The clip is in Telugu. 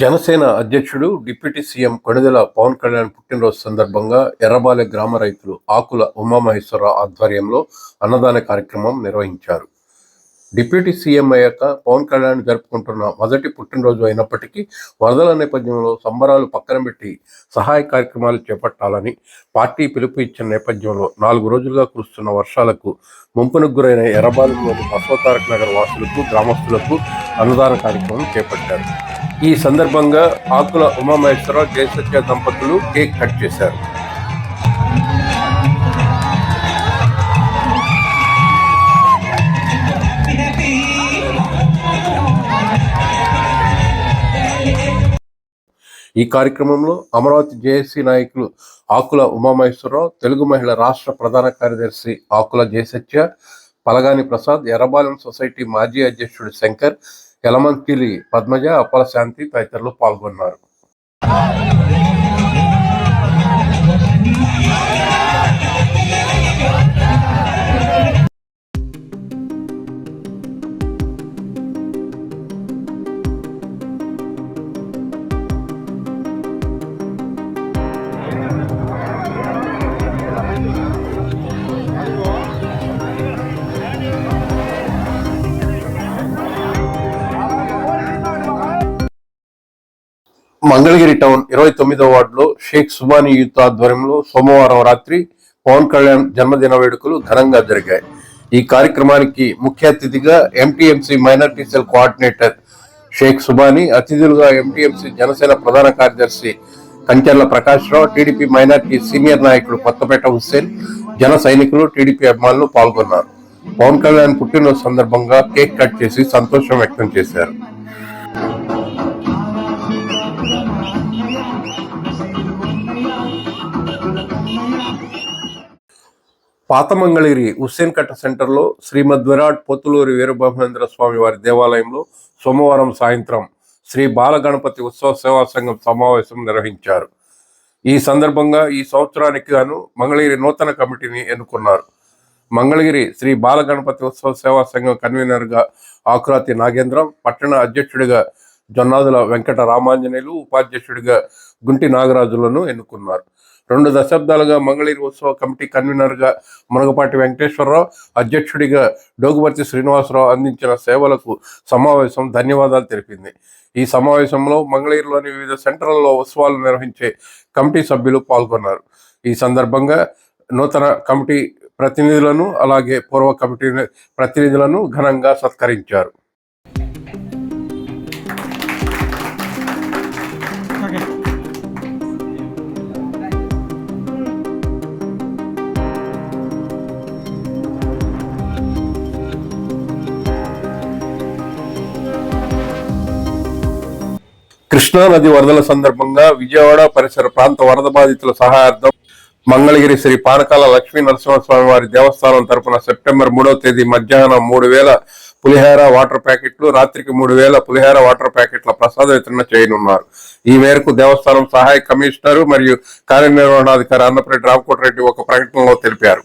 జనసేన అధ్యక్షుడు డిప్యూటీ సీఎం కొణిదెల పవన్ కళ్యాణ్ పుట్టినరోజు సందర్భంగా ఎర్రబాలె గ్రామ రైతులు ఆకుల ఉమామహేశ్వరరావు ఆధ్వర్యంలో అన్నదాన కార్యక్రమం నిర్వహించారు. డిప్యూటీ సీఎం అయ్యాక పవన్ కళ్యాణ్ జరుపుకుంటున్న మొదటి పుట్టినరోజు అయినప్పటికీ వరదల నేపథ్యంలో సంబరాలు పక్కన పెట్టి సహాయ కార్యక్రమాలు చేపట్టాలని పార్టీ పిలుపు ఇచ్చిన నేపథ్యంలో నాలుగు రోజులుగా కురుస్తున్న వర్షాలకు ముంపునకు గురైన ఎర్రబాలెంలోని బసవతారక నగర్ వాసులకు గ్రామస్తులకు అన్నదాన కార్యక్రమం చేపట్టారు. ఈ సందర్భంగా ఆకుల ఉమామహేశ్వరరావు జయసత్య దంపతులు కేక్ కట్ చేశారు. ఈ కార్యక్రమంలో అమరావతి జేఏసీ నాయకులు ఆకుల ఉమామహేశ్వరరావు తెలుగు మహిళ రాష్ట్ర ప్రధాన కార్యదర్శి ఆకుల జయసత్య పలగాని ప్రసాద్ ఎర్రబాలెం సొసైటీ మాజీ అధ్యక్షుడు శంకర్ యలమంకిలి పద్మజ అప్పల శాంతి తదితరులు పాల్గొన్నారు. మంగళగిరి టౌన్ ఇరవై తొమ్మిదో వార్డులో షేక్ సుబానీ యూత్ ఆధ్వర్యంలో సోమవారం రాత్రి పవన్ కళ్యాణ్ జన్మదిన వేడుకలు ఘనంగా జరిగాయి. ఈ కార్యక్రమానికి ముఖ్య అతిథిగా MTMC minority cell coordinator Sheikh Subani అతిథులుగా ఎంటీఎంసీ జనసేన ప్రధాన కార్యదర్శి Kancharla Prakash Rao TDP minority senior నాయకుడు కొత్తపేట హుస్సేన్ జన సైనికులు టీడీపీ అభిమానులు పాల్గొన్నారు. పవన్ కళ్యాణ్ పుట్టినరోజు సందర్భంగా కేక్ కట్ చేసి సంతోషం వ్యక్తం చేశారు. పాత మంగళగిరి హుస్సేన్ కట్ట సెంటర్లో శ్రీమద్ విరాట్ పొత్తులూరి వీరబ్రహ్మేంద్ర స్వామి వారి దేవాలయంలో సోమవారం సాయంత్రం శ్రీ బాలగణపతి ఉత్సవ సేవా సంఘం సమావేశం నిర్వహించారు. ఈ సందర్భంగా ఈ సంవత్సరానికి గాను మంగళగిరి నూతన కమిటీని ఎన్నుకున్నారు. మంగళగిరి శ్రీ బాలగణపతి ఉత్సవ సేవా సంఘం కన్వీనర్గా ఆకురాతి నాగేంద్రం పట్టణ అధ్యక్షుడిగా జొన్నాదుల వెంకట రామాంజనేయులు ఉపాధ్యక్షుడిగా గుంటి నాగరాజులను ఎన్నుకున్నారు. రెండు దశాబ్దాలుగా మంగళగిరి ఉత్సవ కమిటీ కన్వీనర్గా మునగపాటి వెంకటేశ్వరరావు అధ్యక్షుడిగా డోగుమర్తి శ్రీనివాసరావు అందించిన సేవలకు సమావేశం ధన్యవాదాలు తెలిపింది. ఈ సమావేశంలో మంగళగిరిలోని వివిధ సెంటర్లలో ఉత్సవాలు నిర్వహించే కమిటీ సభ్యులు పాల్గొన్నారు. ఈ సందర్భంగా నూతన కమిటీ ప్రతినిధులను అలాగే పూర్వ కమిటీ ప్రతినిధులను ఘనంగా సత్కరించారు. కృష్ణా నది వరదల సందర్భంగా విజయవాడ పరిసర ప్రాంత వరద బాధితుల సహాయార్థం మంగళగిరి శ్రీ పానకాల లక్ష్మీ నరసింహస్వామి వారి దేవస్థానం తరపున సెప్టెంబర్ మూడవ తేదీ మధ్యాహ్నం మూడు వేల పులిహార వాటర్ ప్యాకెట్లు రాత్రికి మూడు వేల పులిహార వాటర్ ప్యాకెట్ల ప్రసాద వితరణ చేయనున్నారు. ఈ మేరకు దేవస్థానం సహాయ కమిషనర్ మరియు కార్యనిర్వహణాధికారి అన్నపరెడ్డి రామకోటరెడ్డి ఒక ప్రకటనలో తెలిపారు.